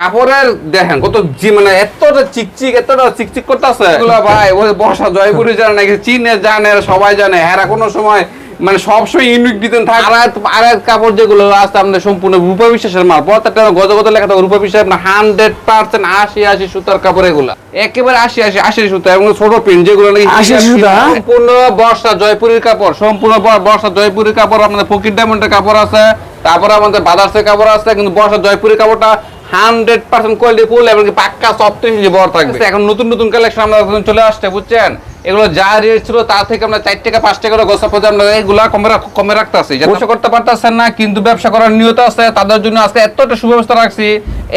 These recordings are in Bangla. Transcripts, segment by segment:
কাপড়ের দেখেন কত জি মানে এতটা চিকচিক এতটা চিকচিক করতেছে। এগুলো ভাই ওই বর্ষা জয়পুরি জানে নাকি চীনে জানে সবাই জানে। এরা কোনো সময় মানে সবসময় ইউনিক ডিজাইন থাকে। আর এক- আর কাপড় যেগুলো আছে আমাদের সম্পূর্ণ রূপা বিশ্বাসের মাল। প্রত্যেকটা গজ গজ লেখা থাকে রূপা বিশ্বাস আপনার হান্ড্রেড পার্সেন্ট আশি আশি সুতার কাপড় এগুলা। একেবারে আশি আশি আশি সুতা এবং ছোট প্রিন্ট যেগুলো নাকি 80 সুতা? সম্পূর্ণ বর্ষা জয়পুরের কাপড়। সম্পূর্ণ বর্ষা জয়পুরের কাপড় আপনাদের পকিট ডায়মন্ডের কাপড় আছে তারপরে আমাদের বাদার্সের কাপড় আছে কিন্তু বর্ষা জয়পুরের কাপড়টা হান্ড্রেড পার্সেন্ট কোয়ালিটি ফুল এবং পাক্কা সফট বড় থাকবে। এখন নতুন নতুন কালেকশন আমরা চলে আসছে, বুঝছেন? এগুলো যা রেট ছিল তার থেকে আমরা চার টাকা পাঁচ টাকা গোসা পর্যন্ত আমরা এগুলা কমে কমে রাখতেছি। ব্যবসা করতে পারতেছেন না কিন্তু ব্যবসা করার নিয়ত আছে তাদের জন্য আজকে এতটা সুব্যবস্থা রাখছি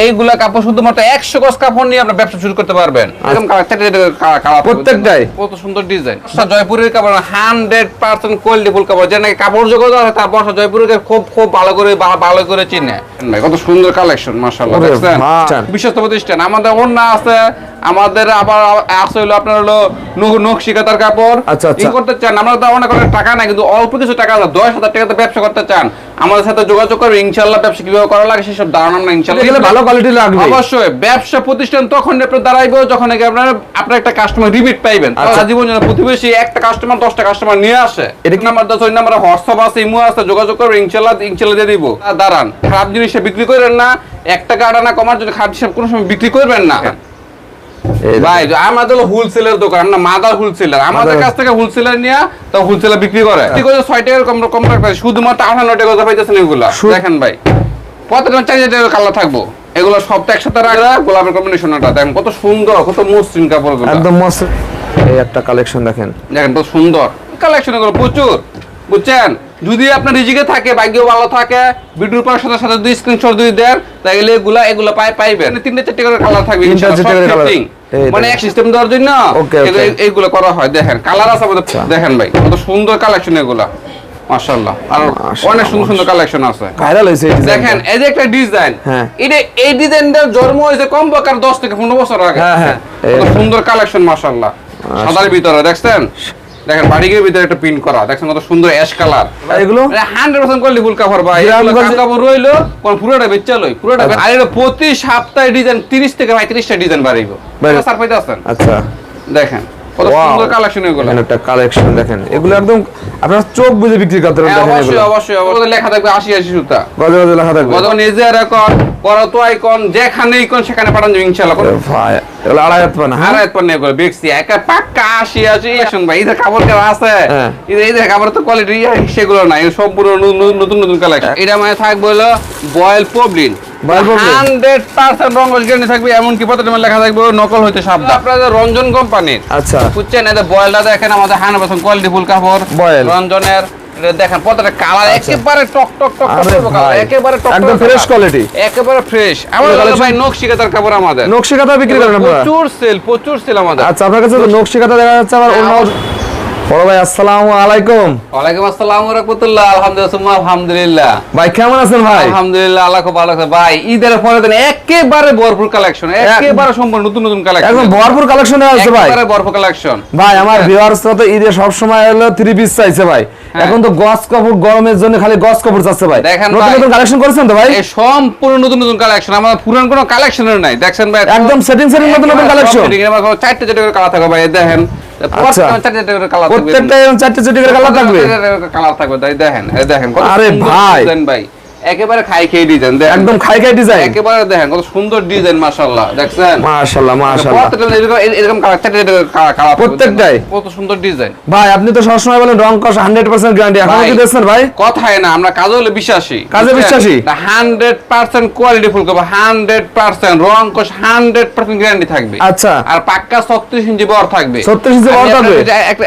এইগুলা কাপড় শুধুমাত্র একশো গজ কাপড় নিয়ে আপনার ব্যবসা শুরু করতে পারবেন। এরকম আচ্ছা। প্রত্যেকটাই? কত সুন্দর ডিজাইন জয়পুরের কাপড় হান্ড্রেড পার্সেন্ট কোয়ালিটি ফুল কাপড় যে নাকি কাপড় জগৎ আছে তার বর্ষা জয়পুরকে খুব খুব ভালো করে ভালো করে চিনে। ভাই, কত সুন্দর কালেকশন মাশাআল্লাহ দেখছেন? বিশ্বস্ত প্রতিষ্ঠান। আমাদের অন্য আছে আমাদের আবার আছে হলো আপনার হলো নকশিকাতার কাপড়। আচ্ছা, আচ্ছা। করতে চান আমরা তো অনেক অনেক টাকা নাই কিন্তু অল্প কিছু টাকা আছে দশ হাজার টাকাতে ব্যবসা করতে চান আমাদের সাথে যোগাযোগ করবে ইনশাল্লাহ ব্যবসা কীভাবে করা লাগে সেসব ধারণা আমরা ইনশাল্লাহ ভালো কোয়ালিটি লাগবে। অবশ্যই ব্যবসা প্রতিষ্ঠান তখন আপনার দাঁড়াইবো যখন আপনার আপনার একটা কাস্টমার রিপিট পাইবেন। আচ্ছা। সারা জীবন যেন প্রতিবেশী একটা কাস্টমার দশটা কাস্টমার নিয়ে আসে। এটা নাম্বার দশ ওই নাম্বার হোয়াটসঅ্যাপ আছে ইমো আছে যোগাযোগ করবে ইনশাল্লাহ ইনশাল্লাহ দিয়ে দিব। দাঁড়ান খারাপ জিনিসটা বিক্রি করেন না এক টাকা আটা না কমার জন্য খারাপ কোনো সময় বিক্রি করবেন না। এই ভাই আমাদের হোলসেলের দোকান না মাদার হোলসেলার আমাদের কাছ থেকে হোলসেলার নিয়ে তো হোলসেলার বিক্রি করে। ঠিক আছে ছয় টাকার কম কম রাখবে শুধুমাত্র আঠান্ন টাকা কথা পাইতেছেন এগুলা। দেখেন ভাই প্রত্যেকটা চার টাকার কালার থাকব? এগুলো সবটা একসাথে রাখা গোলাপের কম্বিনেশনটা দেখেন কত সুন্দর কত মসৃণ কাপড় একদম মস্ত এই একটা কালেকশন দেখেন। দেখেন কত সুন্দর। কালেকশন এগুলো প্রচুর বুঝছেন? যদি আপনার রিজিকে থাকে ভাগ্য ভালো থাকে ভিডিওর পর সাথে সাথে দুই স্ক্রিনশট দুই দেন তাহলে এগুলা এগুলো পাই পাইবেন তিনটে চারটে করে কালার থাকবে মানে। এক সিস্টেম দেওয়ার জন্য. এগুলো- এইগুলো করা হয় দেখেন কালার আছে আমাদের আচ্ছা। দেখেন ভাই কত সুন্দর কালেকশন এগুলা মাশাআল্লাহ আর অনেক সুন্দর সুন্দর কালেকশন আছে ভাইরাল ডিজাইনটা। দেখেন এই যে একটা ডিজাইন হ্যাঁ। এটা এই ডিজাইনটার জন্ম হয়েছে কম বকার দশ থেকে পনেরো বছর আগে হ্যাঁ, হ্যাঁ। সুন্দর কালেকশন মাশাআল্লাহ সাদার ভিতরে দেখছেন দেখেন বাড়ির ভিতরে একটা প্রিন্ট করা। দেখেন কত সুন্দর অ্যাশ কালার এগুলো hundred percent quality full cover ভাই। কাপড় রইল কোন পুরোটা বেচা লই পুরোটা আর এটা প্রতি সপ্তাহে ডিজাইন তিরিশ থেকে পঁয়ত্রিশটা ডিজাইন বাড়াইব বাড়াইবো। স্যার পাইতে আছেন আচ্ছা। দেখেন। কত সুন্দর কালেকশন এগুলো। একটা কালেকশন দেখেন। এগুলো একদম আপনার চোখ বুঝে বিক্রি করতে পারেন অবশ্যই অবশ্যই অবশ্যই। লেখা থাকবে? আশি আশি সুতা। গজে গজে লেখা থাকবে। গত নিজে রেকর্ড করতো আইকন যেখানে আইকন সেখানে পাঠান যাবে ইনশাআল্লাহ। ভাই এগুলো আড়াই হাত পানা হারাত পণ্য এগুলো দেখছি একা পাক্কা আশি আশি শুন ভাই এই কাপড় কেমন আছে? হ্যাঁ। কাপড় তো কোয়ালিটি সেগুলো না এগুলো সম্পূর্ণ নতুন নতুন কালেকশন এটা মানে থাকবে হলো বয়েল পবলিন। হান্ড্রেড পার্সেন্ট রঙ গ্যারান্টি থাকবে এমনকি প্রত্যেকটা লেখা থাকবে নকল হইতে সাবধান আপনাদের রঞ্জন কোম্পানির আচ্ছা বুঝছেন এদের বয়েলটা দেখেন আমাদের হান্ড্রেড পার্সেন্ট কোয়ালিটি ফুল কাপড় Boil। রঞ্জনের দেখেন প্রত্যেকটা কালার একেবারে টক টক টক আচ্ছা। একেবারে টক একদম colour। quality। একেবারে ফ্রেশ আমাদের ভাই নকশিকাতার কাপড় আমাদের নকশি কাঁথা বিক্রি করেন প্রচুর সেল প্রচুর সেল আমাদের আচ্ছা আপনার কাছে তো নকশি কাঁথা দেখা যাচ্ছে আবার অন্য বড় ভাই আসসালামু আলাইকুম। ওয়ালাইকুম আসসালাম রাহমাতুল্লাহ। আলহামদুলিল্লাহ আলহামদুলিল্লাহ। ভাই কেমন আছেন ভাই? আলহামদুলিল্লাহ আল্লাহ খুব ভালো আছে। ভাই ঈদের পরে দিন একেবারে ভরপুর কালেকশন একেবারে সম্পূর্ণ নতুন নতুন কালেকশন একদম ভরপুর কালেকশন আছে ভাই। একেবারে ভরপুর কালেকশন ভাই আমার ভিউয়ার্সরা তো ঈদে সব সময় হলো থ্রি পিস চাইছে ভাই। এখন তো গস কাপড় গরমের জন্য খালি গস কাপড় চাচ্ছে ভাই। দেখেন নতুন নতুন কালেকশন করেছেন তো ভাই? এই সম্পূর্ণ নতুন নতুন কালেকশন আমার পুরান কোনো কালেকশনের নাই। দেখছেন ভাই একদম সেটিং সেটিং নতুন নতুন কালেকশন চারটে চারটে করে কালার থাকবে ভাই। দেখেন। আচ্ছা। প্রত্যেকটা চারটে চারটে করে কালার থাকবে কালার থাকবে দেখেন দেখেন আরে ভাই। ভাই একেবারে খাই খেয়ে ডিজাইন দেখেন। একদম খাই খাই ডিজাইন একেবারে দেখেন কত সুন্দর ডিজাইন মাশাআল্লাহ দেখছেন? মাশাআল্লাহ মাশাআল্লাহ। প্রত্যেকটা এরকম কালার। প্রত্যেকটাই? কত সুন্দর ডিজাইন ভাই আপনি তো সবসময় বলেন রং কস হান্ড্রেড পার্সেন্ট গ্যারান্টি এখন কি দিচ্ছেন ভাই? কথায় না আমরা কাজে হলে বিশ্বাসী। কাজে বিশ্বাসী? হান্ড্রেড পার্সেন্ট কোয়ালিটি ফুল করব হান্ড্রেড পার্সেন্ট রং কোষ হান্ড্রেড পার্সেন্ট গ্যারান্টি থাকবে। আচ্ছা। আর পাক্কা ছত্রিশ ইঞ্চি বর থাকবে। 36 ইঞ্চি আমি থাকবে?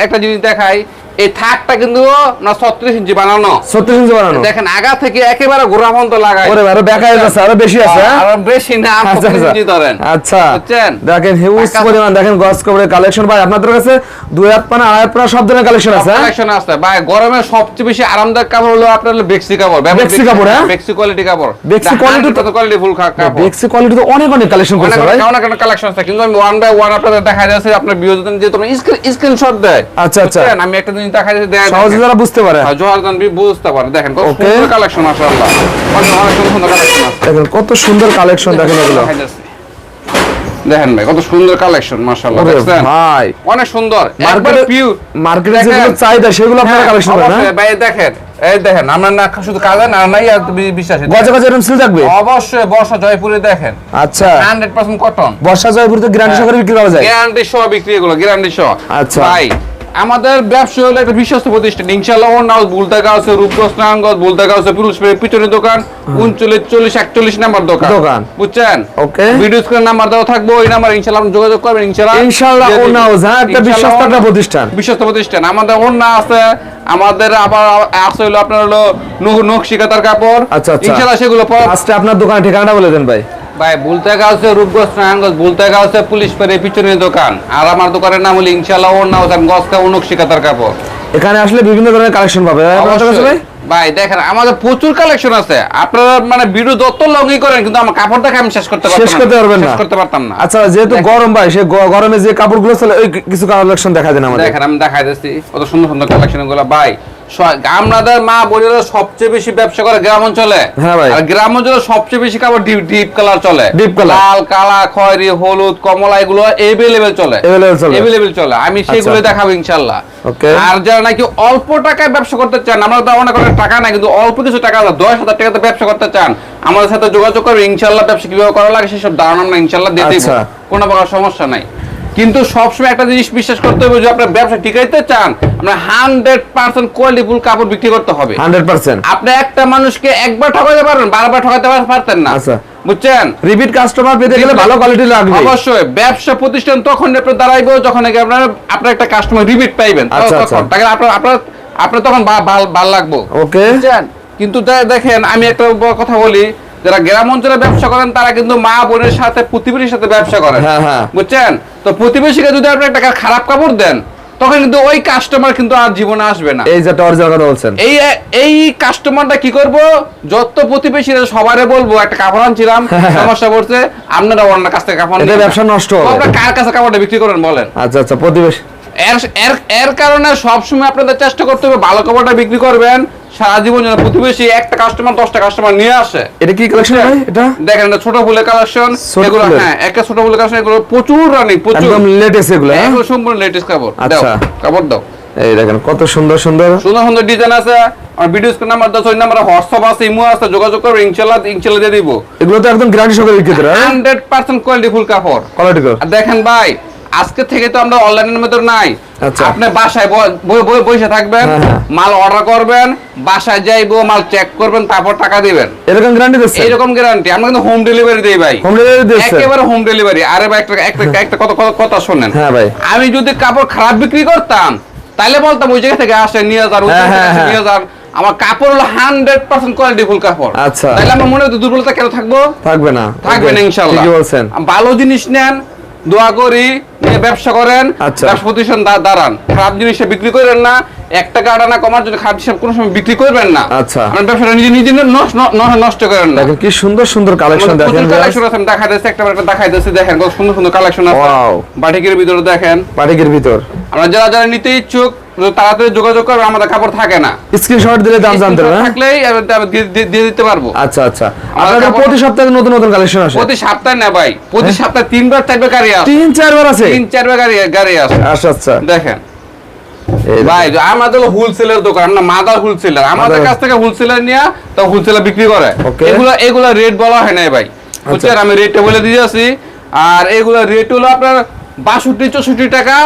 একটা জিনিস দেখাই এই থাকটা কিন্তু না ছত্রিশ ইঞ্চি বানানো? ছত্রিশ ইঞ্চি বানানো। দেখেন আগা থেকে একেবারে আরও হয়ে যাচ্ছে আরও বেশি আছে হ্যাঁ? আর বেশি না আচ্ছা, 36 আচ্ছা। ইঞ্চি ধরেন। আচ্ছা। বুঝছেন? দেখেন হিউজ পরিমাণ দেখেন গস কবরের কালেকশন ভাই আপনাদের কাছে দুই হাত পানা আড়াই পানা সব ধরনের কালেকশন আছে হ্যাঁ? কালেকশন আছে। ভাই গরমে সবচেয়ে বেশি আরামদায়ক কাপড় হলো আপনার বেক্সি কাপড়। বেক্সি কাপড়, হ্যাঁ? বেক্সি কোয়ালিটি কাপড়। বেক্সি quality তো- কোয়ালিটি ফুল কাপড়। বেক্সি কোয়ালিটি তো অনেক অনেক কালেকশন করছে ভাই। অনেক অনেক কালেকশন আছে। কিন্তু আমি ওয়ান বাই ওয়ান আপনাদের দেখা যাচ্ছে আপনার বিয়োজন যে তোমরা স্ক্রিনশট দেয়। আচ্ছা, আচ্ছা। আমি একটা জিনিস দেখা যাচ্ছে দেখেন সহজে যারা বুঝতে পারে। হ্যাঁ, বি বুঝতে পারে। দেখেন কত সুন্দর কালেকশন মাশাআল্লাহ। অনেক অনেক সুন্দর সুন্দর কালেকশন আছে। দেখেন কত সুন্দর কালেকশন দেখেন এগুলো। দেখেন ভাই কত সুন্দর কালেকশন মাশাআল্লাহ। দেখছেন? ভাই। অনেক সুন্দর। মার্কেটে পিওর মার্কেটে যেগুলো চাহিদা সেগুলো আপনারা কালেকশন করেন হ্যাঁ? ভাই দেখেন। এই দেখেন আমরা না শুধু কাজে না নাই আর বি- বিশ্বাসী গজে গজে এরকম সিল থাকবে? অবশ্যই বর্ষা জয়পুরে দেখেন। আচ্ছা। 100% কটন বর্ষা জয়পুর তো গ্যারান্টি বিক্রি করা যায়। গ্যারান্টি সহ বিক্রি এগুলো গ্যারান্টি সহ। আচ্ছা। ভাই আমাদের ব্যবসা হলো একটা বিশ্বস্ত প্রতিষ্ঠান ইনশাল্লাহ ওর নাম বুলতাগা আছে রূপগঞ্জ নারায়ণগঞ্জ বুলতাগা আছে পুলিশ পিছনের দোকান উনচল্লিশ চল্লিশ একচল্লিশ নাম্বার দোকান দোকান। বুঝছেন Okay. ভিডিও স্ক্রিন নাম্বার দেওয়া থাকব ওই নাম্বার ইনশাল্লাহ যোগাযোগ করবেন ইনশাল্লাহ ইনশাআল্লাহ দিয়ে ওর। নাও হ্যাঁ একটা বিশ্বস্ত একটা প্রতিষ্ঠান বিশ্বস্ত প্রতিষ্ঠান আমাদের ওন্না আছে আমাদের আবার আছে হলো আপনার হলো নকশিকাতার কাপড় আচ্ছা, আচ্ছা। ইনশাআল্লাহ সেগুলো আজকে আপনার দোকান ঠিকানাটা বলে দেন ভাই ভাই বুলতেগা আছে রূপগঞ্জ নারায়ণগঞ্জ পুলিশ পেরে পিছনের দোকান। আর আমার দোকানের নাম হলো ইনশাআল্লাহ ওর নাম হচ্ছে গসকা উনক শিকাতার কাপড়। এখানে আসলে বিভিন্ন ধরনের কালেকশন পাবে। ভাই, দেখেন আমাদের প্রচুর কালেকশন আছে। আপনারা মানে ভিডিও যত লগই করেন কিন্তু আমার কাপড় দেখে আমি শেষ করতে পারতাম শেষ করতে পারবেন না। শেষ করতে পারতাম না। আচ্ছা যেহেতু গরম ভাই সে গরমে যে কাপড়গুলো চলে ওই কিছু কালেকশন দেখা দেন আমাদের। দেখেন আমি দেখাই দিচ্ছি। কত সুন্দর সুন্দর কালেকশনগুলো। ভাই আমাদের মা বোনেরা সবচেয়ে বেশি ব্যবসা করে গ্রাম অঞ্চলে। হ্যাঁ আর গ্রাম অঞ্চলে সবচেয়ে বেশি কাপড় ডিপ ডিপ কালার চলে। Deep color। লাল কালা খয়েরি হলুদ কমলা এগুলো এভেলেবেল চলে। এভেলেবেল চলে। আমি সেগুলো আচ্ছা। দেখাবো. আর যারা নাকি অল্প টাকায় ব্যবসা করতে চান আমরা তো অনেক অনেক টাকা নাই কিন্তু অল্প কিছু টাকা দশ হাজার টাকাতে ব্যবসা করতে চান আমাদের সাথে যোগাযোগ করবে। ইনশাল্লাহ ব্যবসা কীভাবে করা লাগে সেসব ধারণা আমরা ইনশাল্লাহ দিয়ে দিব। আচ্ছা। কোনো প্রকার সমস্যা নাই। কিন্তু সবসময় একটা জিনিস বিশ্বাস করতে হবে যে আপনার ব্যবসা টিকাইতে চান আপনার হান্ড্রেড পার্সেন্ট কোয়ালিটিফুল কাপড় বিক্রি করতে হবে। হান্ড্রেড পার্সেন্ট আপনি একটা মানুষকে একবার ঠকাতে পারবেন বারবার ঠকাতে পারতেন না। আচ্ছা। বুঝছেন? রিপিট কাস্টমার পেতে গেলে ভালো কোয়ালিটি লাগবে। অবশ্যই ব্যবসা প্রতিষ্ঠান তখন দাঁড়াইবে যখন আপনার আপনার একটা কাস্টমার রিপিট পাইবেন। আচ্ছা, তখন আচ্ছা। আপনার আপনার আপনার তখন ভাল- ভালো লাগবো। ওকে বুঝছেন? কিন্তু দেখেন আমি একটা কথা বলি যারা গ্রাম অঞ্চলে ব্যবসা করেন তারা কিন্তু মা বোনের সাথে প্রতিবেশীর সাথে ব্যবসা করেন। হ্যাঁ, হ্যাঁ। বুঝছেন? তো প্রতিবেশীকে যদি আপনি একটা খারাপ কাপড় দেন তখন কিন্তু ওই কাস্টমার কিন্তু আর জীবনে আসবে না। এই যে অরিজিনাল কথা বলছেন। এই এই কাস্টমারটা কি করব? যত প্রতিবেশীরা সবারে বলব একটা কাপড় আনছিলাম সমস্যা পড়ছে আপনারা অন্য কাছ থেকে কাপড় না। ব্যবসা নষ্ট হবে। আপনারা কার কাছে কাপড়টা বিক্রি করেন বলেন? আচ্ছা আচ্ছা প্রতিবেশী। এর এর এর কারণে সবসময় আপনাদের চেষ্টা করতে হবে ভালো কাপড়টা বিক্রি করবেন সারা জীবন যেন প্রতিবেশী একটা কাস্টমার দশটা কাস্টমার নিয়ে আসে। এটা কি কালেকশন ভাই? এটা? দেখেন এটা ছোট ফুলের কালেকশন এগুলো হ্যাঁ একটা ছোট ফুলের কালেকশন এগুলো প্রচুর রানিং প্রচুর। একদম লেটেস্ট এগুলো হ্যাঁ? এগুলো সম্পূর্ণ লেটেস্ট কাপড়। দাও আচ্ছা। কাপড় দাও। এই দেখেন কত সুন্দর সুন্দর। সুন্দর সুন্দর ডিজাইন আছে। আর ভিডিও স্ক্রিন নাম্বার দাও ওই নাম্বারে হোয়াটসঅ্যাপ আছে ইমো আছে যোগাযোগ করবে ইনশাআল্লাহ ইনশাআল্লাহ দিয়ে দিব। এগুলো তো একদম গ্যারান্টি সহকারে বিক্রি করে হ্যাঁ? হান্ড্রেড পার্সেন্ট কোয়ালিটি ফুল কাপড়। কোয়ালিটি আর দেখেন ভাই আজকে থেকে তো আমরা অনলাইনের মধ্যে নাই। আচ্ছা। আপনি বাসায় বসে থাকবেন হ্যাঁ, হ্যাঁ। মাল অর্ডার করবেন বাসায় যাইবো মাল চেক করবেন তারপর টাকা দিবেন। এরকম গ্যারান্টি দিচ্ছে এইরকম গ্যারান্টি আমরা কিন্তু হোম ডেলিভারি দিই ভাই। হোম ডেলিভারি দিচ্ছে একেবারে হোম ডেলিভারি আরে ভাই একটা একটা একটা কথা কথা- কথা শোনেন। হ্যাঁ ভাই। আমি যদি কাপড় খারাপ বিক্রি করতাম তাহলে বলতাম ওই জায়গা থেকে আসে নিয়ে যান ওই হ্যাঁ, জায়গা থেকে হ্যাঁ, হ্যাঁ। নিয়ে যান। আমার কাপড় হলো হান্ড্রেড পার্সেন্ট কোয়ালিটি ফুল কাপড়। আচ্ছা। তাহলে আমার মনে হতো দুর্বলতা কেন থাকব? থাকবে না। থাকবে না ইনশাল্লাহ। ভালো জিনিস নেন দোয়া করি ব্যবসা করেন আচ্ছা। ব্যবসা প্রতিষ্ঠান দাঁড়ান। খারাপ জিনিস বিক্রি করেন না এক টাকা আটানা কমার জন্য খারাপ জিনিস কোনো সময় বিক্রি করবেন না। আচ্ছা। আমার ব্যবসাটা নিজে নিজে নষ্ট নষ্ট করেন না। দেখেন কি সুন্দর সুন্দর কালেকশন দেখেন কালেকশন আছে দেখা যাচ্ছে একটা একটা দেখা যাচ্ছে দেখেন কত সুন্দর সুন্দর কালেকশন আছে. বাটিকের ভিতরে দেখেন। বাটিকের ভিতর। আমরা যারা যারা নিতে ইচ্ছুক তাড়াতাড়ি যোগাযোগ করবে আমাদের কাপড় থাকে না। স্ক্রিনশট দিলে দাম জানতে হ্যাঁ? থাকলেই দিয়ে- দিতে পারব। আচ্ছা আচ্ছা। আপনাদের প্রতি সপ্তাহে নতুন নতুন কালেকশন আসে। প্রতি সপ্তাহে না ভাই প্রতি সপ্তাহে তিনবার চারবার গাড়ি আসে। তিন চারবার আছে তিন চারবার গাড়ি গাড়ি আসে। আচ্ছা আচ্ছা। দেখেন। ভাই আমাদের হোলসেলের দোকান না মাদার হোলসেলার আমাদের কাছ থেকে হোলসেলার নিয়ে তো হোলসেলার বিক্রি করে. এগুলো এগুলো রেট বলা হয় না ভাই। বুঝছেন? আমি রেটটা বলে দিয়ে আছি আর এগুলো রেট হলো আপনার বাষট্টি চৌষট্টি টাকা।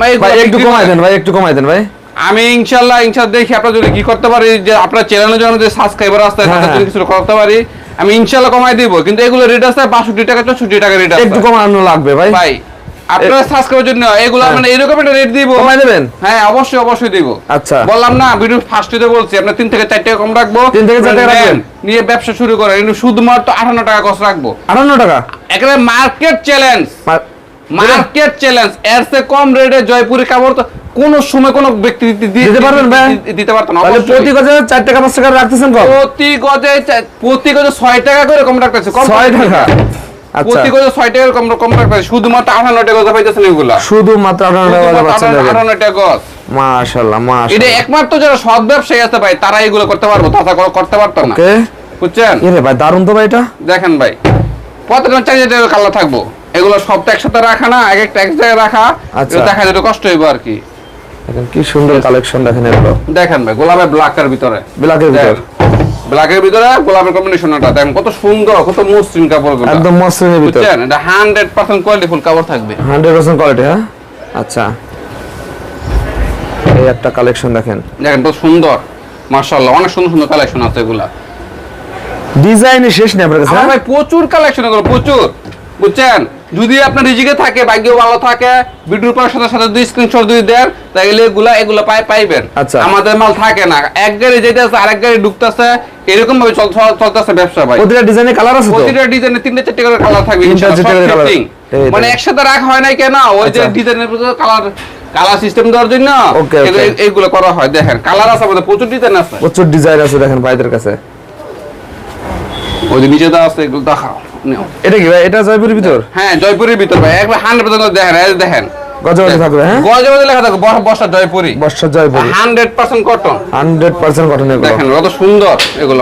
ভাই একটু কমাই দেন ভাই একটু কমাই দেন ভাই। আমি ইনশাল্লাহ ইনশাল্লাহ দেখি আপনার যদি কি করতে পারি যে আপনার চ্যানেলের জন্য যে সাবস্ক্রাইবার আসতে হ্যাঁ, তাদের জন্য হ্যাঁ। কিছু করতে পারি। আমি ইনশাল্লাহ কমাই দিব কিন্তু এগুলো রেট আছে বাষট্টি টাকা চৌষট্টি টাকা রেট আছে। একটু কমানো লাগবে ভাই। ভাই আপনারা সাবস্ক্রাইবের জন্য এগুলো হ্যাঁ। মানে এরকম একটা রেট দিব। কমাই দেবেন? হ্যাঁ অবশ্যই অবশ্যই দিব। আচ্ছা। বললাম না ভিডিও ফার্স্টে বলছি থেকে চার টাকা কম রাখব। তিন থেকে চার টাকা রাখবেন। নিয়ে ব্যবসা শুরু করেন কিন্তু শুধুমাত্র আঠান্ন টাকা কষ্ট রাখব। আটান্ন টাকা? একেবারে মার্কেট চ্যালেঞ্জ মার্কেট চ্যালেঞ্জ এর চেয়ে কম রেটে জয়পুরি কাপড় তো কোন সময় কোন ব্যক্তি দিতে পারবেন ভাই? দিতে পারতো না তাহলে প্রতি গজে চার টাকা পাঁচ টাকা রাখতেছেন কম? প্রতি গজে প্রতি গজে ছয় টাকা করে কম রাখতেছে কম ছয় টাকা? আচ্ছা। প্রতি গজে ছয় টাকা কম কম রাখতেছে শুধুমাত্র আঠান্ন টাকা গজে পাইতেছেন এগুলা। শুধুমাত্র আটান্ন টাকা গজে পাচ্ছেন দেখেন। আঠান্ন টাকা গজ। মাশাআল্লাহ এটা একমাত্র যারা সৎ ব্যবসায়ী আছে ভাই তারা এগুলো করতে পারব করতে পারতো না। ওকে। বুঝছেন? এরে ভাই দারুণ তো ভাই এটা। দেখেন ভাই চাই যেটা কালার থাকব। এগুলো সব তো একসাথে রাখা না এক একটা এক জায়গায় রাখা আচ্ছা। দেখা যেটা কষ্ট হইব আর কি। দেখেন কি সুন্দর কালেকশন দেখেন এগুলো। দেখেন ভাই গোলাপের ব্ল্যাকের ভিতরে। ব্ল্যাকের ভিতর। ব্ল্যাকের ভিতরে গোলাপের কম্বিনেশনটা দেখেন কত সুন্দর কত মসৃণ কাপড় একদম মসৃণের ভিতর। বুঝছেন? এটা হান্ড্রেড পার্সেন্ট কোয়ালিটি ফুল কাপড় থাকবে। হান্ড্রেড পার্সেন্ট কোয়ালিটি হ্যাঁ? আচ্ছা। এই একটা কালেকশন দেখেন। দেখেন কত সুন্দর। মার্শাল্লাহ অনেক সুন্দর সুন্দর কালেকশন আছে এগুলা। ডিজাইনে শেষ নেই আপনার কাছে হ্যাঁ? ভাই প্রচুর কালেকশন এগুলো প্রচুর। বুঝছেন? যদি আপনার রিজিকে থাকে ভাগ্য ভালো থাকে ভিডিওর পর সাথে সাথে দুই স্ক্রিনশট দুই দেন তাহলে এগুলা এগুলা পাই পাইবেন। আচ্ছা। আমাদের মাল থাকে না। এক গাড়ি যেতেছে আরেক গাড়ি ঢুকতেছে এরকম ভাবে চল- চল- চলতেছে ব্যবসা ভাই। প্রতিটা ডিজাইনে কালার আছে তো? প্রতিটা ডিজাইনে তিনটে চারটে করে কালার থাকবে। মানে একসাথে রাখা হয় নাই কেন? ওই যে। ডিজাইনের কালার কালার সিস্টেম দেওয়ার জন্য এইগুলো করা হয়। দেখেন কালার আছে আমাদের প্রচুর ডিজাইন আছে। প্রচুর ডিজাইন আছে দেখেন ভাইদের কাছে। ওই যে নিচে দেওয়া আছে এগুলো দেখাও। এটা কি ভাই? এটা জয়পুরের ভিতর? হ্যাঁ জয়পুরের ভিতর ভাই। একবার হান্ড্রেড পার্সেন্ট দেখেন দেখেন। গজবাজি থাকবে হ্যাঁ? গজবাজে লেখা থাকবে Barsha Barsha Jaipuri Barsha Jaipuri hundred percent cotton hundred percent cotton এগুলো। দেখেন কত সুন্দর এগুলো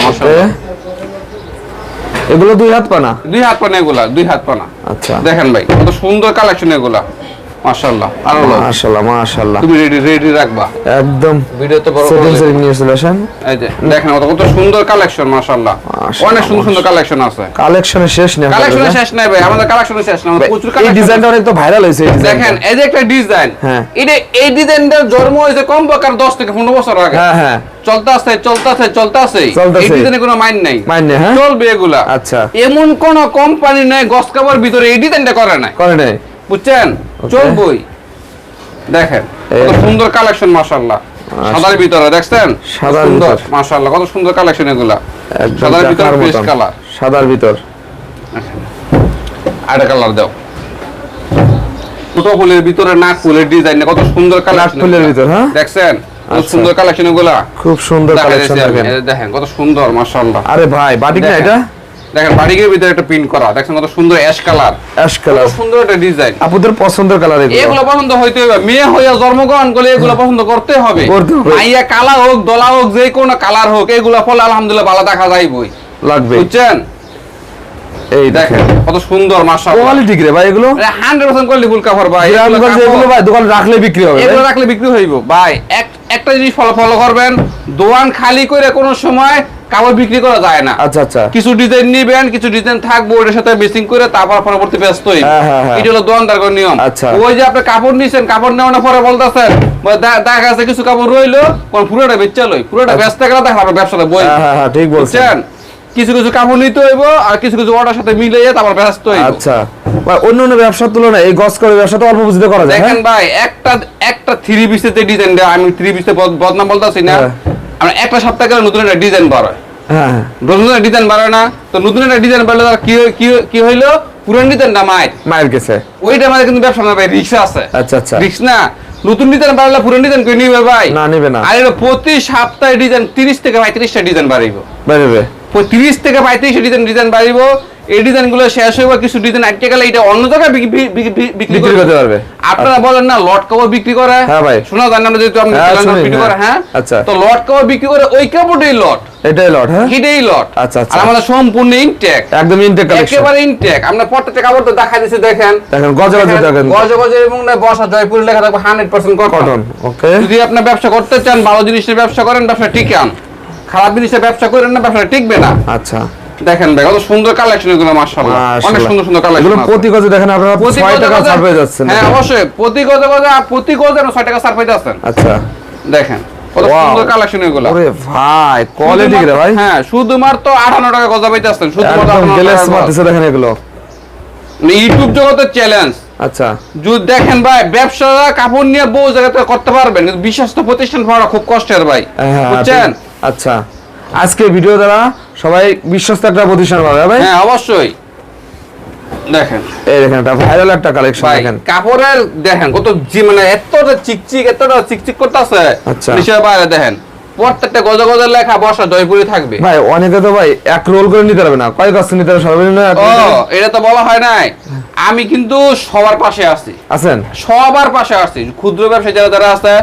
এগুলো দুই হাত পানা? দুই হাত পানা এগুলা দুই হাত পানা। আচ্ছা। দেখেন ভাই কত সুন্দর কালেকশন এগুলা। মাশাল্লাহ মাশাআল্লাহ মাশাআল্লাহ। তুমি রেডি রেডি রাখবা। একদম ভিডিও বড় সেটিং করলে- সেটিং নিয়ে চলে আসেন। এই যে দেখেন কত কত সুন্দর কালেকশন মাশাআল্লাহ, অনেক সুন্দর সুন্দর কালেকশন আছে। কালেকশনের শেষ নেই কালেকশনের শেষ নাই ভাই আমাদের কালেকশনের শেষ নাই আমাদের প্রচুর এই ডিজাইনটা অনেক তো ভাইরাল হয়েছে দেখেন এই যে একটা ডিজাইন হ্যাঁ। এটা এই ডিজাইনটার জন্ম হয়েছে কম প্রকার দশ থেকে পনেরো বছর আগে। হ্যাঁ হ্যাঁ। চলতে আছে চলতে আছে চলতে আছে। চলতেছে। এই ডিজাইনে কোনো মাইন্ড নাই। মাইন্ড নেই, হ্যাঁ? চলবে এগুলা। আচ্ছা। এমন কোন কোম্পানি নাই গস কাপড় ভিতরে এই ডিজাইনটা করে নাই। করে নেই। বুঝছেন. চলবই। দেখেন কত সুন্দর কালেকশন মাশাআল্লাহ। সাদার ভিতরে দেখছেন? সাদার সুন্দর ভিতর। মাশাআল্লাহ কত সুন্দর কালেকশন এগুলা। সাদার ভিতরে মতন। কালার সাদার ভিতর। আরেকটা কালার দাও। ছোট ফুলের ভিতরে নাক ফুলের ডিজাইন কত সুন্দর কালেকশন ফুলের ভিতর, হ্যাঁ? দেখছেন? কত আচ্ছা। সুন্দর কালেকশন এগুলা। খুব সুন্দর কালেকশন দেখেন। কত সুন্দর মাশাআল্লাহ। আরে ভাই বাটিক না এটা? দেখেন বাড়ির ভিতরে একটা প্রিন্ট করা। দেখছেন কত সুন্দর অ্যাশ কালার অ্যাশ কালার সুন্দর একটা ডিজাইন আপুদের পছন্দের কালার এগুলো। এগুলো পছন্দ হইতে হবে মেয়ে হইয়া জন্মগ্রহণ করলে এগুলো পছন্দ করতে হবে। মাইয়া কালা হোক দলা হোক যে কোনো কালার হোক এগুলো ফলে আলহামদুলিল্লাহ ভালো দেখা যাইবই। লাগবে। বুঝছেন? এই দেখেন। দেখেন কত সুন্দর মাশাআল্লাহ। কোয়ালিটি রে ভাই এগুলো? হান্ড্রেড পার্সেন্ট কোয়ালিটি ফুল কাপড় ভাই। এগুলো ভাই দোকান রাখলে বিক্রি হবে এগুলো রাখলে বিক্রি হইব। ভাই এক একটা জিনিস ফলো ফলো করবেন। দোকান খালি করে কোনো সময় কাপড় বিক্রি করা যায় না। আচ্ছা আচ্ছা। কিছু ডিজাইন নিবেন কিছু ডিজাইন থাকব ওটার সাথে মেসিং করে তারপর পরবর্তী ব্যস্ত হ্যাঁ, হ্যাঁ, হ্যাঁ। এটা হলো দোকানদার করে নিয়ম। আচ্ছা। ওই যে আপনি কাপড় নিছেন কাপড় নেওয়ার পরে বলতেছেন দেখা যাচ্ছে কিছু কাপড় রইল কোন পুরোটা বেচা লই পুরোটা আচ্ছা। ব্যস্ত গেলে দেখা আপনার ব্যবসাটা বই। ঠিক বলছেন। কিছু কিছু কাপড় নিতে হইব আর কিছু কিছু অর্ডার সাথে মিলে তারপর ব্যস্ত হইব আচ্ছা। অন্য অন্য ব্যবসার তুলনায় এই গস করে ব্যবসা তো অল্প পুঁজিতে করা যায় দেখেন ভাই একটা একটা থ্রি পিসের যে ডিজাইন আমি থ্রি পিসে বদনাম বলতেছি না। আমরা একটা সপ্তাহ গেলে নতুন একটা ডিজাইন বার হয়। নতুন একটা ডিজাইন বার হয় না তো নতুন একটা ডিজাইন বাড়লে তার কি কি কি হইল? পুরান ডিজাইনটা মায়ের। মায়ের কাছে ওইটা আমাদের কিন্তু ব্যবসা না ভাই রিক্সা আছে। আচ্ছা আচ্ছা। রিক্স না। নতুন ডিজাইন বাড়লে পুরান ডিজাইন করে নিবে ভাই। না নিবে না। আর এটা প্রতি সপ্তাহে ডিজাইন তিরিশ থেকে পঁয়ত্রিশটা ডিজাইন বাড়িব বেরোবে তিরিশ থেকে পঁয়ত্রিশটা ডিজাইন ডিজাইন বাড়িব এই ডিজাইনগুলো শেষ হইব কিছু ডিজাইন আটকে গেলে এটা অন্য জায়গায় বিক্রি-। করতে পারবে। আপনারা বলেন না লট কাপড় বিক্রি করে। হ্যাঁ ভাই। শোনা যায় না যেহেতু আপনি হ্যাঁ, বিক্রি করে হ্যাঁ। হ্যাঁ আচ্ছা। তো লট কাপড় বিক্রি করে ওই কাপড়টাই লট। এটাই লট হ্যাঁ? এটাই লট। আচ্ছা, আচ্ছা। আর আমাদের সম্পূর্ণ ইনটেক। একদম ইনটেক কালেকশন একেবারে ইনটেক। আমরা প্রত্যেকটা কাপড় তো দেখা দিচ্ছি দেখেন। দেখেন গজে গজে দেখেন গজে গজে এবং না বসা জয়পুর লেখা থাকবে hundred percent cotton cotton okay যদি আপনি ব্যবসা করতে চান ভালো জিনিসের ব্যবসা করেন ব্যবসা টিকান খারাপ জিনিসের ব্যবসা করেন না ব্যবসা টিকবে না। আচ্ছা। দেখেন ভাই কত সুন্দর কালেকশন এগুলো মাশাআল্লাহ। অনেক সুন্দর সুন্দর কালেকশন এগুলো প্রতি গজে দেখেন আপনারা 6 টাকা যাচ্ছেন হ্যাঁ অবশ্যই প্রতি গজে গজে আর প্রতি গজে ছয় টাকা সার পাইতে আছেন আচ্ছা। দেখেন কত সুন্দর কালেকশন এগুলো। ওরে ভাই কোয়ালিটি রে ভাই। হ্যাঁ শুধুমাত্র আঠান্ন টাকা গজা পাইতে আসছেন শুধুমাত্র একদম 58 গ্লেস। মারতেছে দেখেন এগুলো। মানে ইউটিউব জগতের চ্যালেঞ্জ আচ্ছা। যদি দেখেন ভাই ব্যবসারা কাপড় নিয়ে বহু জায়গাতে করতে পারবেন কিন্তু বিশ্বস্ত প্রতিষ্ঠান পাওয়া খুব কষ্টের ভাই। হ্যাঁ, বুঝছেন? আচ্ছা। আজকে ভিডিও দ্বারা সবাই বিশ্বস্ত একটা প্রতিষ্ঠান পাবে ভাই? হ্যাঁ অবশ্যই। দেখেন। এই দেখেন এটা ভাইরাল একটা কালেকশন দেখেন। কাপড়ের দেখেন কত জি মানে এতটা চিকচিক এতটা চিকচিক করতেছে। আচ্ছা। নিশ্চয় বাইরে দেখেন। প্রত্যেকটা গজ গজের লেখা বর্ষা জয়পুরি থাকবে। ভাই অনেকে তো ভাই এক রোল করে নিতে পারবে না কয় গাছ নিতে পারবে সর্বনিম্ন এটা তো বলা হয় নাই। আমি কিন্তু সবার পাশে আছি। আছেন? সবার পাশে আছি। ক্ষুদ্র ব্যবসায়ী যারা যারা আছে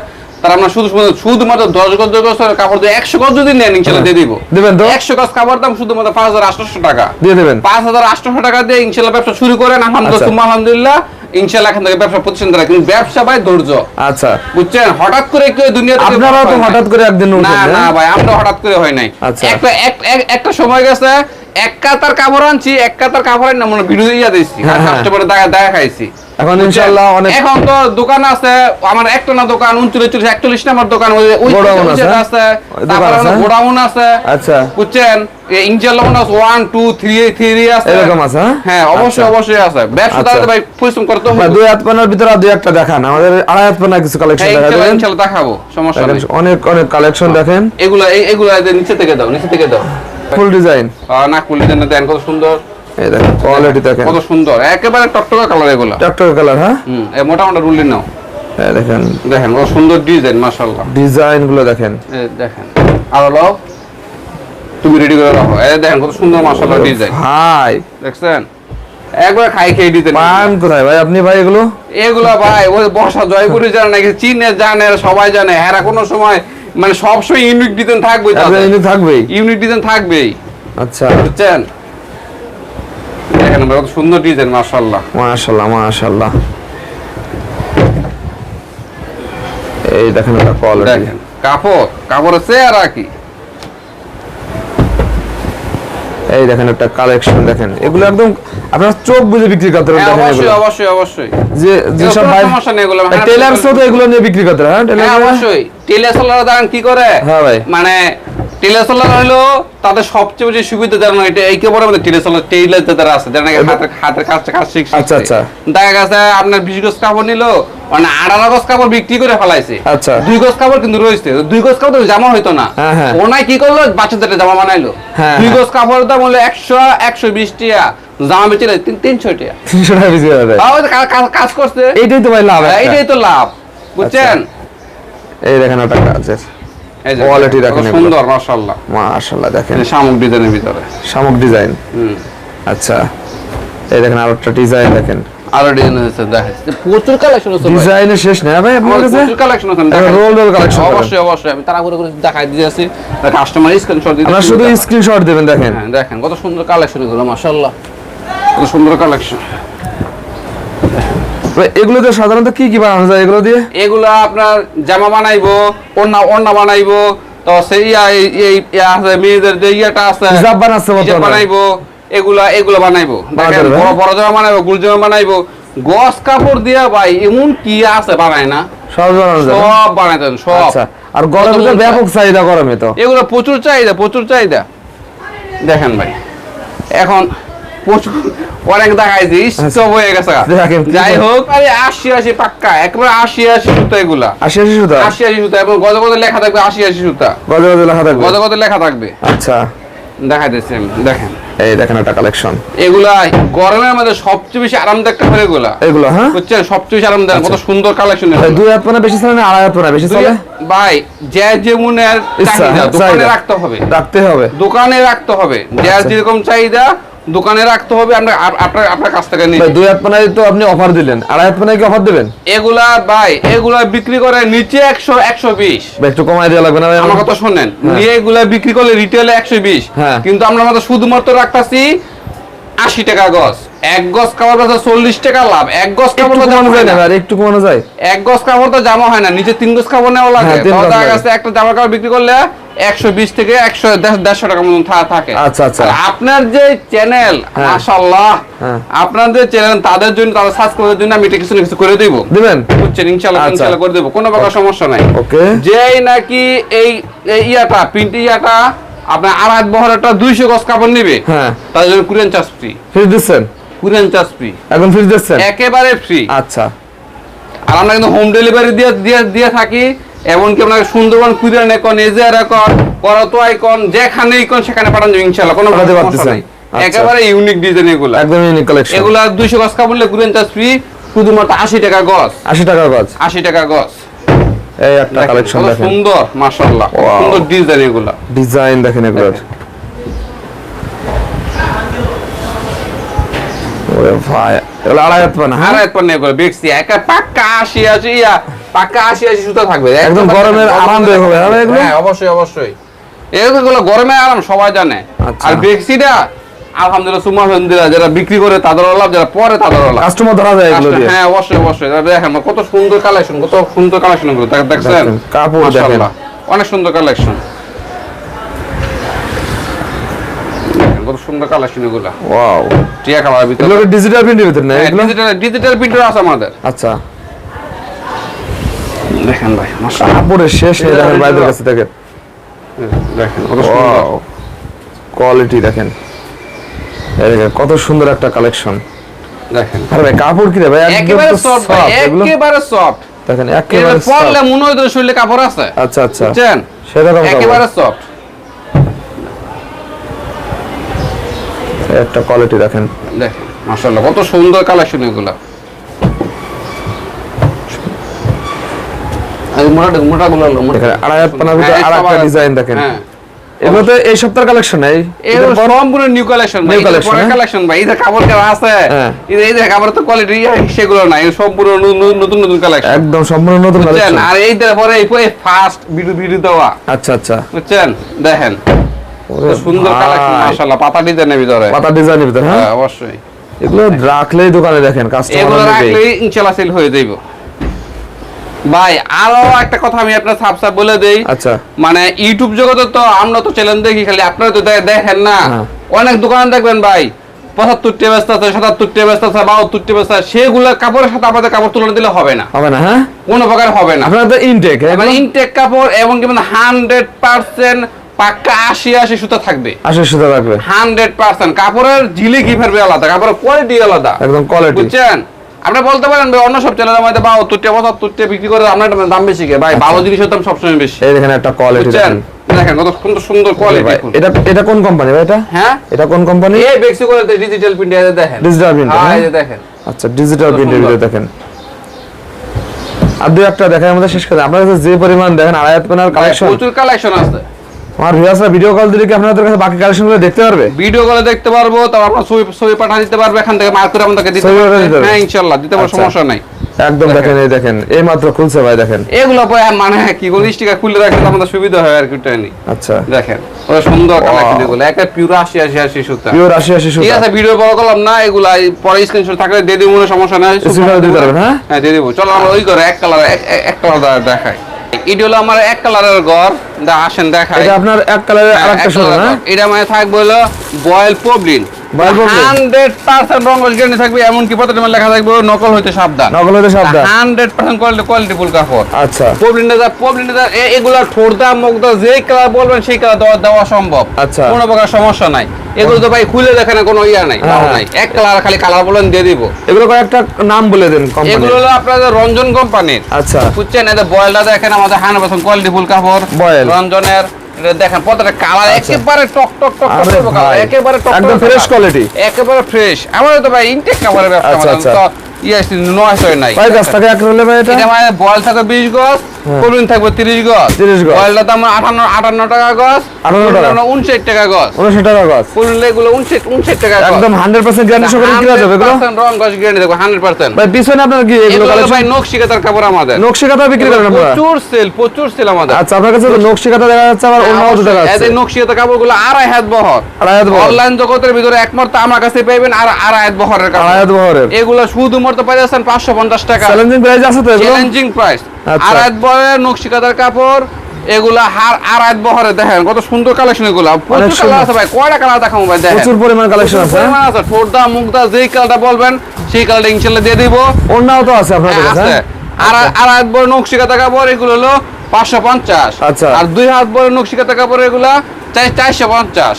তার আমরা শুধু শুধু- শুধুমাত্র দশ গজ গজের কাপড় দিয়ে একশো গজ যদি নেন ইনশাল্লাহ দিয়ে দিব। দিবেন তো? একশো গজ কাপড় দাম শুধুমাত্র পাঁচ হাজার আটশো টাকা। দিয়ে দেবেন। পাঁচ হাজার আটশো টাকা দিয়ে ইনশাল্লাহ ব্যবসা শুরু করেন। আলহামদুলিল্লাহ আচ্ছা। আলহামদুলিল্লাহ ইনশাল্লাহ এখান থেকে ব্যবসা প্রতিষ্ঠান দ্বারা। কিন্তু ব্যবসা ভাই ধৈর্য। আচ্ছা। বুঝছেন? হঠাৎ করে কেউ দুনিয়া তো হঠাৎ করে একদিন না না হ্যাঁ? ভাই আমরা হঠাৎ করে হয় নাই। আচ্ছা। একটা এক- এক- একটা সময় গেছে এক কাতার কাপড় আনছি এক কাতার কাপড় না মনে ইয়া দিয়েছি। হ্যাঁ, হ্যাঁ। কাস্টমারে খাইছি। এখন ইনশাআল্লাহ অনেক এখন তো দোকান আছে আমার একটা না দোকান উনচল্লিশ চল্লিশ একচল্লিশ নাম্বার দোকান ওই ওই গোডাউন ওই আছে? আছে তারপরে গোডাউন আছে আচ্ছা। বুঝছেন? আছে আছে। এরকম আছে, হ্যাঁ? হ্যাঁ অবশ্যই আচ্ছা। অবশ্যই আছে। আচ্ছা। ভাই পরিশ্রম করতে হবে। দুই হাত পানার ভিতরে দুই একটা দেখান। আমাদের আড়াই হাত পানা কিছু কালেকশন হ্যাঁ, দেখাবো সমস্যা নেই। অনেক অনেক কালেকশন দেখেন। এগুলা এগুলা নিচে থেকে দাও নিচে থেকে দাও। ফুল ডিজাইন আহ, নাক ফুল ডিজাইন দেন কত সুন্দর। এই দেখেন কোয়ালিটি দেখেন। কত সুন্দর একেবারে টকটকা কালার এগুলা। টকটক কালার হ্যাঁ? হুম এই মোটা মোটা রুলি নাও। এই দেখেন। দেখেন কত সুন্দর ডিজাইন মাশাআল্লাহ। ডিজাইনগুলো দেখেন। এই দেখেন আর লও তুমি রেডি করে রাখো। এই দেখেন কত সুন্দর মাশাআল্লাহ ডিজাইন ভাই। দেখছেন? একবার খাই খেয়ে ডিজাইন পান কোথায় ভাই আপনি ভাই এগুলো? এগুলা ভাই ওই বর্ষা জয়পুরি জানে নাকি চীনে জানে সবাই জানে। এরা কোনো সময় মানে সবসময় ইউনিক ডিজাইন থাকবে ইনি থাকবেই। ইউনিক ডিজাইন থাকবেই। আচ্ছা। বুঝছেন? দেখেন বড় কত সুন্দর ডিজাইন মাশাআল্লাহ। মাশাআল্লাহ মাশাআল্লাহ। এই দেখেন একটা কল দেখেন কাপড় কাপড়ের আর কি? এই দেখেন একটা কালেকশন দেখেন। এগুলো একদম আপনার চোখ বুঝে বিক্রি করতে পারেন হ্যাঁ, অবশ্যই অবশ্যই অবশ্যই। যে যে সব ভাই সমস্যা নেই এগুলো, টেলার্স তো এগুলো নিয়ে বিক্রি করতে হয়, হ্যাঁ হ্যাঁ টেলার অবশ্যই। টেলিসলার দাঁড়ান কি করে? হ্যাঁ ভাই। মানে টেলিসলার হলো তাদের সবচেয়ে বেশি সুবিধা জানো এটা এই কেবল আমাদের টেলিসলার টেইলার যারা আছে যারা নাকি হাতের হাতের কাজ কাজ শিখ আচ্ছা, আচ্ছা। দেখা গেছে আপনার বিশ গজ কাপড় নিলো মানে আড়াই গজ কাপড় বিক্রি করে ফেলাইছে। আচ্ছা। দুই গজ কাপড় কিন্তু রয়েছে। দুই গজ কাপড় তো জামা হইতো না। হ্যাঁ, হ্যাঁ। ওনাই কি করল? বাচ্চাদের জামা বানাইলো। হ্যাঁ, দুই। গজ কাপড়ের দাম হলো একশো একশো বিশ টাকা। জামা বেচে তিন তিনশো টাকা। তিনশো টাকা বেশি কাজ করছে। এইটাই তো ভাই লাভ। এইটাই তো লাভ। বুঝছেন? এই দেখেন একটা কাজের। কত দেখেন সুন্দর মাশাআল্লাহ। মাশাআল্লাহ দেখেন। শামুক ডিজাইনের ভিতরে। শামুক ডিজাইন হুম। আচ্ছা। এই দেখেন আর একটা ডিজাইন দেখেন। আরও ডিজাইন আছে দেখাচ্ছি প্রচুর কালেকশন আছে ডিজাইনের শেষ নেই ভাই আপনার কাছে? প্রচুর কালেকশন আছে roll collection করেন। অবশ্যই অবশ্যই আমি তাড়াহুড়ো করে দেখাই দিয়েছি কাস্টমার স্ক্রিনশট দিতে আপনার শুধু স্ক্রিনশট দেবেন দেখেন। হ্যাঁ দেখেন কত সুন্দর কালেকশন এগুলো মাশাআল্লাহ। কত সুন্দর কালেকশন এগুলোতে সাধারণত কি কি বানানো যায় এগুলো দিয়ে? এগুলা আপনার জামা বানাইবো বানাইবো তো সেই এই মেয়েদের যে ইয়াটা আছে বানাইবো এগুলা এগুলো বানাইবো। বড় বড় জামা বানাইবো গুল জামা বানাইবো। গস কাপড় দিয়া ভাই এমন কি আছে বানায় না? সব সব বানাইতেন সব। আচ্ছা আর গরমে তো ব্যাপক চাহিদা গরমে তো। এগুলো প্রচুর চাহিদা প্রচুর চাহিদা। দেখেন ভাই এখন অনেক দেখাইছি স্টপ হয়ে গেছে যাই হোক আরে আশি আশি পাক্কা একবার আশি আশি সুতা এগুলা। আশি আশি সুতা? আশি আশি সুতা এবং গজে গজে লেখা থাকবে আশি আশি সুতা। গজে গজে লেখা থাকবে? গজে গজে লেখা থাকবে। আচ্ছা। দেখা দিচ্ছি আমি দেখেন। এই দেখেন একটা কালেকশন এগুলা গরমের মধ্যে সবচেয়ে বেশি আরামদায়ক কাপড় এগুলা। এগুলো হ্যাঁ? বুঝছেন? সবচেয়ে বেশি আরামদায়ক কত সুন্দর কালেকশন দুই হাত পানা বেশি চলে না আড়াই হাত পানা বেশি চলে? ভাই যে ইচ্ছা, চাহিদা হ্যাঁ, দোকানে রাখতে হবে। রাখতে হবে। দোকানে রাখতে হবে। যার আচ্ছা। যেরকম চাহিদা দোকানে রাখতে হবে আমরা আপনার আপনার কাছ থেকে নিই। দুই হাত পানায় তো আপনি অফার দিলেন আড়াই হাত পানায় কি অফার দেবেন? এগুলা ভাই এগুলা বিক্রি করে নিচে একশো একশো বিশ। ভাই, একটু কমাই দেওয়া লাগবে না ভাই? আমার? কথা শোনেন নিয়ে এগুলা বিক্রি করলে রিটেলে একশো বিশ। হ্যাঁ। কিন্তু আমরা মাত্র শুধুমাত্র রাখতাছি আশি টাকা গজ। এক গজ কাপড় বাজার চল্লিশ টাকা লাভ। এক গজ কাপড় তো জামা হয় না আর একটু কমানো যায়। এক গজ কাপড় তো জামা হয় না নিচে তিন গজ কাপড় নেওয়া লাগে। হ্যাঁ, লাগে। গেছে একটা জামা কাপড় বিক্রি করলে একশো বিশ থেকে একশো দেড়শো টাকা মতন থাকে। আচ্ছা, আচ্ছা। আপনার যে চ্যানেল হ্যাঁ। মাশাল্লাহ হ্যাঁ। আপনার যে চ্যানেল তাদের জন্য তাদের জন্য আমি এটা কিছু কিছু করে দিব। দিবেন? বুঝছেন? ইনশাল্লাহ আচ্ছা। ইনশাল্লাহ করে দেবো। কোনো প্রকার সমস্যা নাই। ওকে যেই নাকি এই ইয়াটা প্রিন্ট ইয়াটা আপনার আড়াই বহরেরটা দুইশো গজ কাপড় নিবে হ্যাঁ। তাদের জন্য কুরিয়ান চার্জ ফ্রি দিচ্ছেন? কুরিয়ান চার্জ ফ্রি এখন ফ্রিজ দিচ্ছেন? একেবারে ফ্রি আচ্ছা। আর আমরা কিন্তু হোম ডেলিভারি দিয়ে দিয়ে দিয়ে থাকি। এমনকি আপনাকে সুন্দরবন কুরিয়ান এখন এজিআর এখন করতো আইকন যেখানেই কোন সেখানে পাঠান যাবে ইনশাল্লাহ কোনো সমস্যা। নাই। আচ্ছা। একেবারে ইউনিক ডিজাইন এগুলা। একদম ইউনিক কালেকশন এগুলা দুইশো গজ কাপড়লে কুরিয়ান চার্জ ফ্রি শুধুমাত্র আশি টাকা গজ। আশি টাকা গজ। আশি টাকা গজ। এই একটা কালেকশন দেখেন। সুন্দর মাশাআল্লাহ. সুন্দর ডিজাইন এগুলা। ডিজাইন দেখেন দেখেন। ওরে ভাই এগুলো আড়াই হাত পানা হ্যাঁ? আর একবার নিয়ে করে দেখছি একা পাক্কা আশি আশি ইয়া। পাক্কা আশি আশি সুতা থাকবে। একদম গরমের আরামদায়ক হবে, হ্যাঁ অবশ্যই অবশ্যই। এগুলো গরমে আরাম সবাই জানে। আচ্ছা। আর বেক্সিটা আলহামদুলিল্লাহ সুমা আলহামদুলিল্লাহ যারা বিক্রি করে তাদের লাভ যারা পরে তাদের লাভ কাস্টমার ধরা যায় এগুলো হ্যাঁ অবশ্যই অবশ্যই। দেখেন কত সুন্দর কালেকশন কত সুন্দর কালেকশনগুলো দেখ- দেখছেন? কাপড় দেখেন। অনেক সুন্দর কালেকশন কত সুন্দর কালেকশন এগুলো। ওয়াও টিয়া কালার ভিতরে। ডিজিটাল প্রিন্টের ভিতর না? ডিজিটাল ডিজিটাল প্রিন্টার আছে আমাদের। আচ্ছা। দেখেন ভাই মাশাআল্লাহ। কাপড়ের শেষ নেই দেখেন বাইরের কাছে দেখেন। দেখেন ওয়াও কোয়ালিটি দেখেন। দেখেন কত সুন্দর একটা কালেকশন। দেখেন। আরে ভাই কাপড় কি রে ভাই? একেবারে সফট একেবারে সফট দেখেন একেবারে পরলে মনে হয় শরীরে কাপড় আছে। আচ্ছা আচ্ছা। বুঝছেন? সেরকম একেবারে সফট একটা কোয়ালিটি দেখেন। দেখেন মাশাআল্লাহ কত সুন্দর কালেকশন এগুলো। মোটা মোটা গুলো দেখেন আড়াই হাত পানার ভিতরে হ্যাঁ, ডিজাইন দেখেন। হ্যাঁ। এই সপ্তাহের কালেকশন সম্পূর্ণ নিউ কালেকশন হ্যাঁ? কালেকশন ভাই এই যে কাপড় কেনা আছে। এই যে- এই তো কোয়ালিটি সেগুলো না সম্পূর্ণ নু- নু- নতুন নতুন কালেকশন একদম সম্পূর্ণ নতুন কালেকশন আর এই যে এই ফার্স্ট ভিডিও ভিডিও দেওয়া। আচ্ছা আচ্ছা। বুঝছেন? দেখেন। সুন্দর ভাই, কালেকশন মাশাআল্লাহ পাতা ডিজাইনের ভিতরে। পাতা ডিজাইনের ভিতর হ্যাঁ? অবশ্যই। এগুলো রাখলেই দোকানে দেখেন এগুলো কাস্টমার রাখলেই ইনশাআল্লাহ সেল হয়ে যাইব। ভাই আরও একটা কথা আমি আপনার সাপ বলে দেই। আচ্ছা। মানে ইউটিউব জগতে তো আমরা তো চ্যানেল দেখি খালি আপনারা তো দেখেন না। হ্যাঁ। অনেক দোকান দেখবেন ভাই পঁচাত্তর ব্যস্ত আছে সাতাত্তর ব্যস্ত আছে বাহাত্তর ব্যস্ত আছে সেগুলো কাপড়ের সাথে আমাদের কাপড় তুলনা দিলে হবে না। হবে না হ্যাঁ? কোনো প্রকার হবে না। ইনটেক মানে ইনটেক কাপড় এবং কি মানে হান্ড্রেড পার্সেন্ট পাক্কা আশি আশি সুতা থাকবে। সুতা রাখবে হান্ড্রেড পার্সেন্ট কাপড়ের ঝিলিকি ফেরবে আলাদা কাপড়ের কোয়ালিটি আলাদা। একদম কোয়ালিটি বুঝছেন? আপনি বলতে পারেন ভাই অন্য সব চ্যানেলের মধ্যে বা অত্তরটা পঁচাত্তরটা বিক্রি করে আপনার দাম বেশি কে ভাই ভালো জিনিসের দাম সবসময় বেশি। এই দেখেন একটা কোয়ালিটি দেখেন। দেখেন কত সুন্দর সুন্দর কোয়ালিটি এটা এটা কোন কোম্পানি ভাই এটা? হ্যাঁ? এটা কোন কোম্পানি এই বেক্সি করে ডিজিটাল প্রিন্ট যে দেখেন। ডিজিটাল print, হ্যাঁ হ্যাঁ? দেখেন। আচ্ছা ডিজিটাল প্রিন্টের ভিতরে দেখেন। আর দুই একটা দেখেন আমাদের শেষ করে আপনারা যে পরিমাণ দেখেন আড়াই হাত পেনার কালেকশন প্রচুর কালেকশন আছে। আমার ভিউয়ার্সরা ভিডিও কল দিলে কি আপনাদের কাছে বাকি কালেকশনগুলো দেখতে পারবে? ভিডিও কলে দেখতে পারব তারপর আপনার ছবি ছবি পাঠা দিতে পারবে এখান থেকে মার্কেট আমাদেরকে দিতে পারবে? হ্যাঁ ইনশাআল্লাহ দিতে পারব আচ্ছা। সমস্যা নাই। একদম দেখেন। এই দেখেন এই মাত্র খুলছে ভাই দেখেন। এগুলো পরে মানে কি কোন স্টিকার খুলে রাখলে আমাদের সুবিধা হয় আর কি নিয়ে। আচ্ছা। দেখেন ওরা সুন্দর কালেকশন এগুলো একটা পিওর আশি আশি আশি সুতা। পিওর আশি আশি ঠিক সুতা আছে ভিডিও বড় করলাম না এগুলা পরে স্ক্রিনশট থাকলে দিয়ে দিব কোনো সমস্যা নাই Screenshot দিতে পারবেন, হ্যাঁ? হ্যাঁ দিয়ে দিব। চলো আমরা ওই করে এক কালার এক কালার দেখাই। এটা হলো আমার এক কালারের ঘর। আসেন এটা আপনার এক কালারের হ্যাঁ, আরেকটা না এটা মানে থাকবে হলো voile poplin? Hundred percent guarantee থাকবে এমনকি লেখা থাকবে নকল হইতে সাবধান। নকল হতে সাবধান। Hundred percent quality quality full কাপড়। আচ্ছা। পবলিনটা যা এগুলা কালার বলবেন সেই কালার দেওয়া দেওয়া সম্ভব। আচ্ছা। কোনো প্রকার সমস্যা নাই। এগুলো তো ভাই খুলে দেখে না কোনো ইয়া নাই হ্যাঁ। নাই। এক কালার খালি কালার বলেন দিয়ে দিব। এগুলো কয়েকটা নাম বলে দেন কোম্পানি এগুলো হলো আপনাদের রঞ্জন কোম্পানির আচ্ছা। বুঝছেন? এদের বয়েলটা দেখেন আমাদের হান্ড্রেড পার্সেন্ট কোয়ালিটি ফুল কাপড়। Boil। রঞ্জনের দেখেন প্রত্যেকটা কালার আচ্ছা। একেবারে টক টক টক টক করব একেবারে টক একদম ফ্রেশ কোয়ালিটি একেবারে ফ্রেশ আমাদের তো ভাই ইনটেক কাপড়ের ব্যবসা মানে আমাদের আচ্ছা। তো ইয়ে নয় হয় নাই। ভাই দশ টাকা এক রোলে ভাই এটা? এটা মানে বল থাকে 20 গজ হ্যাঁ। পলুন থাকবে তিরিশ গজ। 30 গজ। বয়েলটা দাম আটান্ন আটান্ন টাকা গজ। 58 টাকা। উনষাট টাকা গজ। উনষাট টাকা গাছ পলুন এগুলো উনষাট উনষাট টাকা গজ। একদম হান্ড্রেড পার্সেন্ট গ্যারান্টি সহকারে কিনা যাবে এগুলো? 100% রং গজ গ্যারান্টি হান্ড্রেড পার্সেন্ট ভাই পিছনে আপনার কি এগুলো কালেকশন ভাই নকশি কাতার কাপড় আমাদের। নকশি কাঁথা বিক্রি করেন আপনারা? প্রচুর সেল প্রচুর সেল আমাদের। আচ্ছা আপনার কাছে নকশি কাঁথা দেখা যাচ্ছে আবার অন্য কিছু দেখা যাচ্ছে। এদের নকশি কাতার কাপড়গুলো আড়াই হাত বহর। আড়াই হাত বহর। অনলাইন জগতের ভিতরে একমাত্র আমার কাছে পাইবেন আর আড়াই হাত বহরের কাপড়। আড়াই হাত বহরের। এগুলো শুধুমাত্র পাই যাচ্ছেন পাঁচশো পঞ্চাশ টাকা। চ্যালেঞ্জিং প্রাইস আছে তো এগুলো? Challenging price. আড়াই বরে নকশি কাতার কাপড় এগুলা হার আড়াই বহরে দেখেন কত সুন্দর কালেকশন এগুলা। প্রচুর কালার আছে ভাই কয়টা কালার দেখাবো ভাই দেখেন। প্রচুর পরিমাণ কালেকশন আছে হ্যাঁ? পরিমাণ আছে ফোরদা মুগদা যেই কালারটা বলবেন সেই কালারটা ইনশাআল্লাহ দিয়ে দিব। অন্যও তো আছে আপনাদের কাছে আছে। হ্যাঁ? আর আর বরে নকশি কাপড় এগুলো হলো পাঁচশো পঞ্চাশ। আচ্ছা। আর দুই হাত বরে নকশি কাপড় এগুলা চাই চারশো পঞ্চাশ।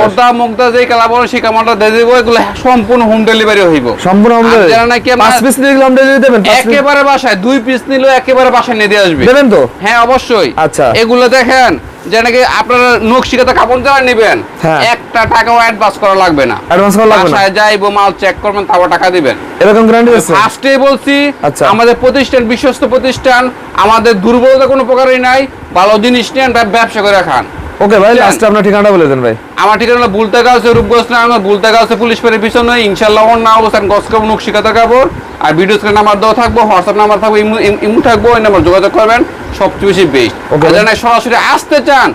পর্দা মুগদা যেই কালার বড় সেই কামারটা দিয়ে দিব এগুলো সম্পূর্ণ হোম ডেলিভারি হইব। সম্পূর্ণ আর আমাদের যারা নাকি পাঁচ পিস নিয়ে হোম ডেলিভারি দেবেন? একেবারে বাসায় দুই পিস নিলেও একেবারে বাসায় নিয়ে দিয়ে আসবে। দেবেন তো? হ্যাঁ অবশ্যই। আচ্ছা। এগুলো দেখেন যে নাকি আপনারা নকশিকাতা কাপড় যারা নেবেন হ্যাঁ। একটা টাকাও অ্যাডভান্স করা লাগবে না। অ্যাডভান্স করা লাগবে না? যাইবো মাল চেক করবেন তারপর টাকা দিবেন। এরকম গ্যারান্টি আছে? ফার্স্টে বলছি আচ্ছা। আমাদের প্রতিষ্ঠান বিশ্বস্ত প্রতিষ্ঠান আমাদের দুর্বলতা কোনো প্রকারই নাই। ভালো জিনিস নেন ব্যবসা করে খান। ওকে ভাই? লাস্টে আপনার ঠিকানাটা বলে দেন ভাই। আমার ঠিকানা হলো বুলতা গাছ রূপগঞ্জ না আমার বুলতা গাছ পুলিশ পেরের পিছনে। ইনশাল্লাহ ওর না অবস্থান কাপড় নকশিকাতা কাপড়। আর ভিডিও স্ক্রিন নাম্বার দেওয়া থাকব হোয়াটসঅ্যাপ নাম্বার থাকব ইমু থাকব ওই নাম্বার যোগাযোগ করবেন। সবচেয়ে বেশি বেস্ট যারা সরাসরি আসতে চান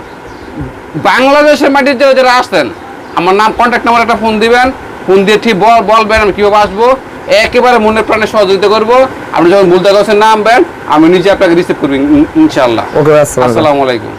বাংলাদেশের মাটির যারা যারা আসতেন আমার নাম কন্ট্যাক্ট নাম্বার একটা ফোন দিবেন। ফোন দিয়ে ঠিক বল বলবেন আমি কীভাবে আসব। একেবারে মনের প্রাণে সহযোগিতা করব। আপনি যখন বুলতা গাছের নামবেন আমি নিজে আপনাকে রিসিভ করব ইন- ইনশাল্লাহ ওকে। আসসালামু আলাইকুম।